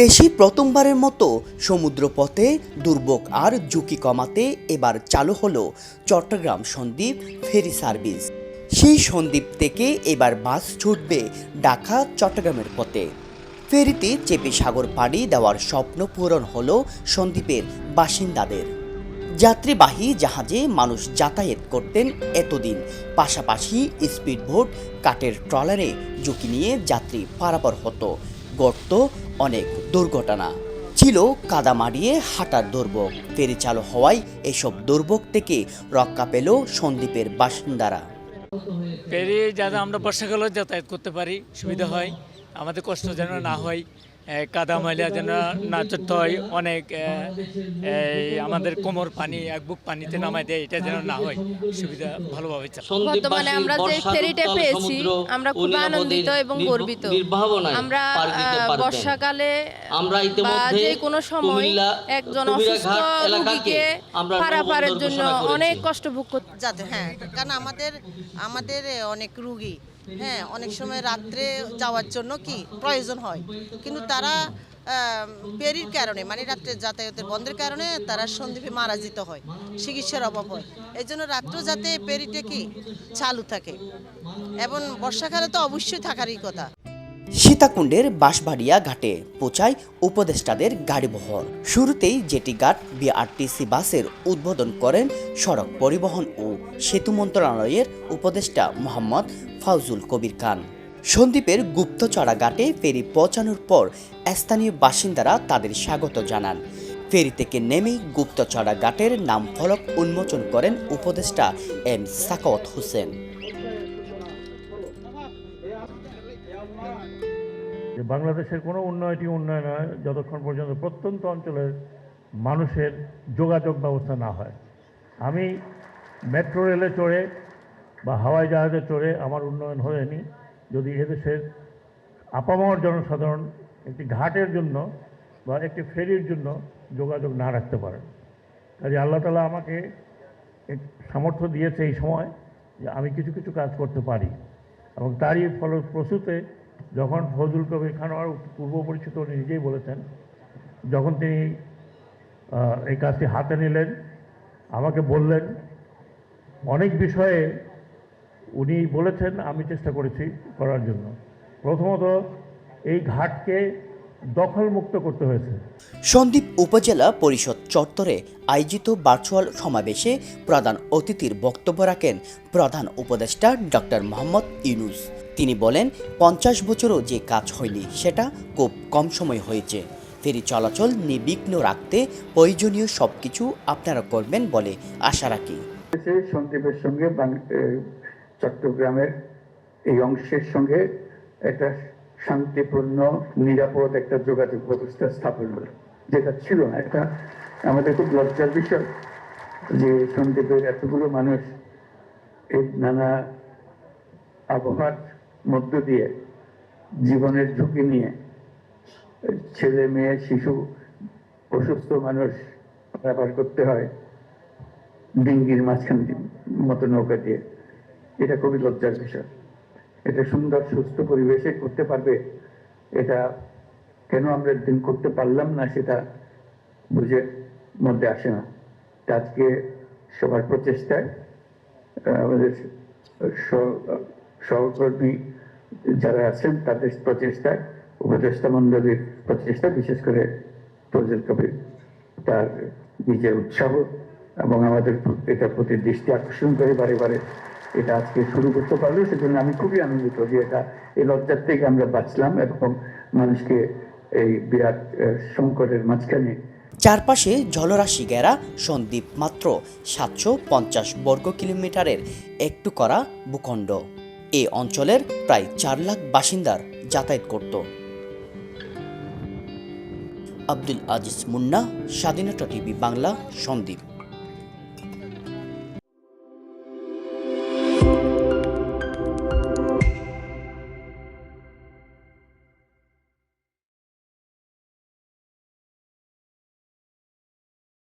দেশে প্রথমবারের মতো সমুদ্রপথে দুর্ভোগ আর ঝুঁকি কমাতে এবার চালু হলো চট্টগ্রাম সন্দ্বীপ ফেরি সার্ভিস। সেই সন্দ্বীপ থেকে এবার বাস ছুটবে ঢাকা চট্টগ্রামের পথে। ফেরিতে চেপে সাগর পাড়ি দেওয়ার স্বপ্ন পূরণ হলো সন্দ্বীপের বাসিন্দাদের। যাত্রীবাহী জাহাজে মানুষ যাতায়াত করতেন এতদিন। পাশাপাশি স্পিডবোট কাঠের ট্রলারে ঝুঁকি নিয়ে যাত্রী পারাপার হতো। গর্ত অনেক দুর্ঘটনা। ছিল কাদা মারিয়ে হাঁটার দুর্ভোগ। ফেরি চালু হওয়ায় এসব দুর্ভোগ থেকে রক্ষা পেল সন্দ্বীপের বাসিন্দারা। ফেরি যাতে আমরা বর্ষাকালে যাতায়াত করতে পারি, সুবিধা হয়। আমাদের কষ্ট যেন না হয়। কাদা ময়লা যেন না চড়তে হয় অনেক এই আমাদের কোমর পানি এক বুক পানিতে নামাই দেয় এটা যেন না হয়। সুবিধা ভালোভাবে বর্তমানে আমরা যে ফেরিটা পেয়েছি আমরা খুব আনন্দিত এবং গর্বিত। আমরা আহ, বর্ষাকালে আমরা যে কোনো সময় একজন অসুস্থ রোগীকে আমরা পারাপারের জন্য অনেক কষ্ট ভোগ করতে যাতে হ্যাঁ কারণ আমাদের আমাদের অনেক রুগী। হ্যাঁ অনেক সময় রাত্রে যাওয়ার জন্য কি প্রয়োজন হয়। কিন্তু তারা পেরির কারণে মানে রাত্রে যাতায়াতের বন্ধের কারণে তারা সন্দীপে মারা যেতে হয়, চিকিৎসার অভাব হয়। এই জন্য রাত্রেও যাতে পেরিটা কি চালু থাকে। এবং বর্ষাকালে তো অবশ্যই থাকারই কথা। সীতাকুণ্ডের বাঁশবাড়িয়া ঘাটে পৌঁছায় উপদেষ্টাদের গাড়িবহর। শুরুতেই জেটি ঘাট বিআরটিসি বাসের উদ্বোধন করেন সড়ক পরিবহন ও সেতু মন্ত্রণালয়ের উপদেষ্টা মোহাম্মদ ফাউজুল কবির খান। সন্দ্বীপের গুপ্তচড়া ঘাটে ফেরি পৌঁছানোর পর স্থানীয় বাসিন্দারা তাদের স্বাগত জানান। ফেরি থেকে নেমেই গুপ্তচড়া ঘাটের নাম ফলক উন্মোচন করেন উপদেষ্টা এম সাকাওয়াত হোসেন। যে বাংলাদেশের কোনো উন্নয়নটি উন্নয়ন হয় যতক্ষণ পর্যন্ত প্রত্যন্ত অঞ্চলের মানুষের যোগাযোগ ব্যবস্থা না হয়। আমি মেট্রো রেলে চড়ে বা হাওয়াই জাহাজে চড়ে আমার উন্নয়ন হয়নি। যদি এদেশের আপামর জনসাধারণ একটি ঘাটের জন্য বা একটি ফেরির জন্য যোগাযোগ না রাখতে পারেন কাজে আল্লাহ তালা আমাকে সামর্থ্য দিয়েছে এই সময় যে আমি কিছু কিছু কাজ করতে পারি এবং তারই ফলপ্রসূতে যখন ফজল কবির খান আমার পূর্ব পরিচিত উনি নিজেই বলেছেন, যখন তিনি এই কাজটি হাতে নিলেন, আমাকে বললেন, অনেক বিষয়ে উনি বলেছেন, আমি চেষ্টা করেছি করার জন্য। প্রথমত, এই ঘাটকে দখলমুক্ত করতে হয়েছে। সন্দ্বীপ উপজেলা পরিষদ চত্বরে আয়োজিত ভার্চুয়াল সমাবেশে প্রধান অতিথির বক্তব্য রাখেন প্রধান উপদেষ্টা ডক্টর মোহাম্মদ ইউনুস। তিনি বলেন, পঞ্চাশ বছরও যে কাজ হয়নি, সেটা খুব কম সময় হয়েছে। ফেরি চলাচল নির্বিঘ্ন রাখতে প্রয়োজনীয় সব কিছু আপনারা করবেন বলে আশা রাখি। হয়েছে সন্দ্বীপের সঙ্গে চট্টগ্রামের এই অংশের সঙ্গে একটা শান্তিপূর্ণ, নিরাপদ একটা যোগাযোগ ব্যবস্থা স্থাপন হলো। যেটা ছিল না, এটা আমাদের খুব লজ্জার বিষয় যে সন্দ্বীপের এতগুলো মানুষ এই নানা আবহাওয়ার মধ্য দিয়ে জীবনের ঝুঁকি নিয়ে ছেলে, মেয়ে, শিশু, অসুস্থ মানুষ ব্যবহার করতে হয়, ডিঙ্গির মাঝখান মতো নৌকা দিয়ে। এটা খুবই লজ্জার বিষয়। এটা সুন্দর, সুস্থ পরিবেশে করতে পারবে। এটা কেন আমরা দিন করতে পারলাম না সেটা বুঝে মধ্যে আসে না। আজকে সবার প্রচেষ্টায় আমাদের সহ- সহকর্মী যারা আছেন, তাদের প্রচেষ্টায় উপদেষ্টা মন্ডলীর প্রচেষ্টা, বিশেষ করে ফজল কবির তার নিজের উৎসাহ এবং আমাদের এটা প্রতি দৃষ্টি আকর্ষণ করে বারে বারে এটা আজকে শুরু করতে পারল। সেজন্য আমি খুবই আনন্দিত যে এটা এই লজ্জার থেকে আমরা বাঁচলাম এবং মানুষকে এই বিরাট সংকটের মাঝখানে চারপাশে জলরাশি ঘেরা সন্দ্বীপ মাত্র সাতশো পঞ্চাশ বর্গ কিলোমিটারের একটু করা ভূখণ্ড। এই অঞ্চলের প্রায় চার লাখ বাসিন্দার যাতায়াত করত। আব্দুল আজিজ মুন্না, স্বাধীনতা টিভি বাংলা সন্দ্বীপ